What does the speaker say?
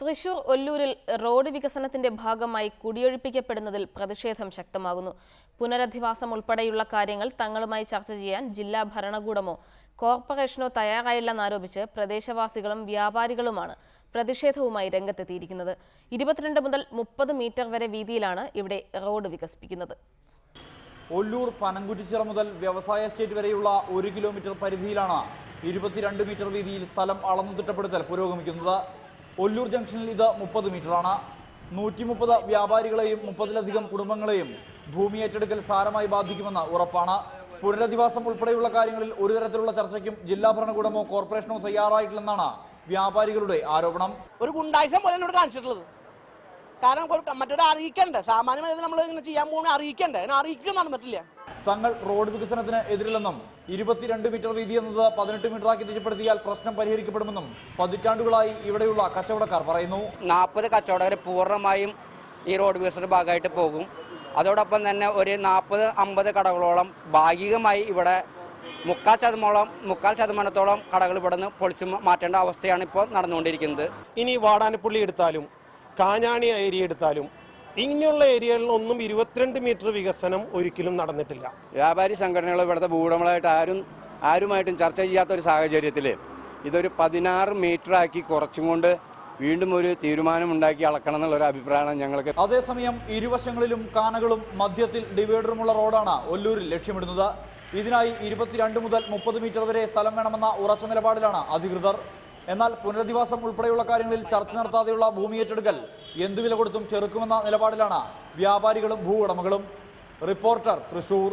Thrissur ഒല്ലൂരിൽ road വികസനത്തിന്റെ ഭാഗമായി കുടിയൊഴിപ്പിക്കപ്പെടുന്നതിൽ പ്രതിഷേധം ശക്തമാകുന്നു. പുനരധിവാസം ഉൾപ്പെടെയുള്ള കാര്യങ്ങൾ തങ്ങളുമായി ചർച്ച ചെയ്യാൻ ജില്ലാ ഭരണകൂടമോ കോർപ്പറേഷനോ തയ്യാറായില്ലെന്നാരോപിച്ച് പ്രദേശവാസികളും വ്യാപാരികളുമാണ് പ്രതിഷേധവുമായി രംഗത്തെത്തിയിരിക്കുന്നത്. ഇരുപത്തിരണ്ട് മുതൽ മുപ്പത് മീറ്റർ വരെ വീതിയിലാണ് ഇവിടെ റോഡ് വികസിപ്പിക്കുന്നത്. ഒല്ലൂർ പനങ്കുറ്റിച്ചിറ മുതൽ വ്യവസായ സ്റ്റേറ്റ് വരെയുള്ള ഒരു കിലോമീറ്റർ പരിധിയിലാണ് ഇരുപത്തിരണ്ട് മീറ്റർ വീതിയിൽ സ്ഥലം അളന്നു തിട്ടപ്പെടുത്തൽ പുരോഗമിക്കുന്നത്. ഒല്ലൂർ ജംഗ്ഷനിൽ ഇത് മുപ്പത് മീറ്ററാണ്. നൂറ്റി മുപ്പത് വ്യാപാരികളെയും മുപ്പതിലധികം കുടുംബങ്ങളെയും ഭൂമി ഏറ്റെടുക്കൽ സാരമായി ബാധിക്കുമെന്ന് ഉറപ്പാണ്. പുനരധിവാസം ഉൾപ്പെടെയുള്ള കാര്യങ്ങളിൽ ഒരു തരത്തിലുള്ള ചർച്ചയ്ക്കും ജില്ലാ ഭരണകൂടമോ കോർപ്പറേഷനോ തയ്യാറായിട്ടില്ലെന്നാണ് വ്യാപാരികളുടെ ആരോപണം. ഒരു ഗുണ്ടായിസം പോലെ എന്നോട് കാണിച്ചിട്ടുള്ളത്. കാരണം മറ്റൊരു അറിയിക്കണ്ടേ? സാമാന്യമായി നമ്മൾ ഇങ്ങനെ ചെയ്യാൻ പോകുന്ന അറിയിക്കണ്ടേ? അതിനെ അറിയിക്കുക നടന്നിട്ടില്ല. തങ്ങൾ റോഡ് വികസനത്തിന് എതിരില്ലെന്നും ഇരുപത്തിരണ്ട് മീറ്റർ വീതി എന്നത് പതിനെട്ട് മീറ്ററാക്കി നിജപ്പെടുത്തിയാൽ പ്രശ്നം പരിഹരിക്കപ്പെടുമെന്നും പതിറ്റാണ്ടുകളായി ഇവിടെയുള്ള കച്ചവടക്കാർ പറയുന്നു. നാൽപ്പത് കച്ചവടക്കാർ പൂർണമായും ഈ റോഡ് വികസന ഭാഗമായിട്ട് പോകും. അതോടൊപ്പം തന്നെ ഒരു നാൽപ്പത് അമ്പത് കടകളോളം ഭാഗികമായി ഇവിടെ മുക്കാൽ ശതമാനം മുക്കാൽ ശതമാനത്തോളം കടകൾ ഇവിടെ നിന്ന് പൊളിച്ചു മാറ്റേണ്ട അവസ്ഥയാണ് ഇപ്പോൾ നടന്നുകൊണ്ടിരിക്കുന്നത്. ഇനി വാടാനപ്പുള്ളി എടുത്താലും കാഞ്ഞാണി ഏരിയ എടുത്താലും ഇങ്ങനെയുള്ള ഏരിയകളിലൊന്നും ഇരുപത്തിരണ്ട് മീറ്റർ വികസനം ഒരിക്കലും നടന്നിട്ടില്ല. വ്യാപാരി സംഘടനകൾ ഇവിടുത്തെ ഭൂവുടമകളായിട്ട് ആരും ആരുമായിട്ടും ചർച്ച ചെയ്യാത്ത ഒരു സാഹചര്യത്തിൽ ഇതൊരു പതിനാറ് മീറ്ററാക്കി കുറച്ചും കൊണ്ട് വീണ്ടും ഒരു തീരുമാനമുണ്ടാക്കി അളക്കണം എന്നുള്ള ഒരു അഭിപ്രായമാണ് ഞങ്ങൾക്ക്. അതേസമയം ഇരുവശങ്ങളിലും കാനകളും മധ്യത്തിൽ ഡിവൈഡറുമുള്ള റോഡാണ് ഒല്ലൂരിൽ ലക്ഷ്യമിടുന്നത്. ഇതിനായി ഇരുപത്തിരണ്ട് മുതൽ മുപ്പത് മീറ്റർ വരെ സ്ഥലം വേണമെന്ന ഉറച്ച നിലപാടിലാണ് അധികൃതർ. എന്നാൽ പുനരധിവാസം ഉൾപ്പെടെയുള്ള കാര്യങ്ങളിൽ ചർച്ച നടത്താതെയുള്ള ഭൂമി ഏറ്റെടുക്കൽ എന്തുവില കൊടുത്തും ചെറുക്കുമെന്ന നിലപാടിലാണ് വ്യാപാരികളും ഭൂ ഉടമകളും റിപ്പോർട്ടർ തൃശൂർ.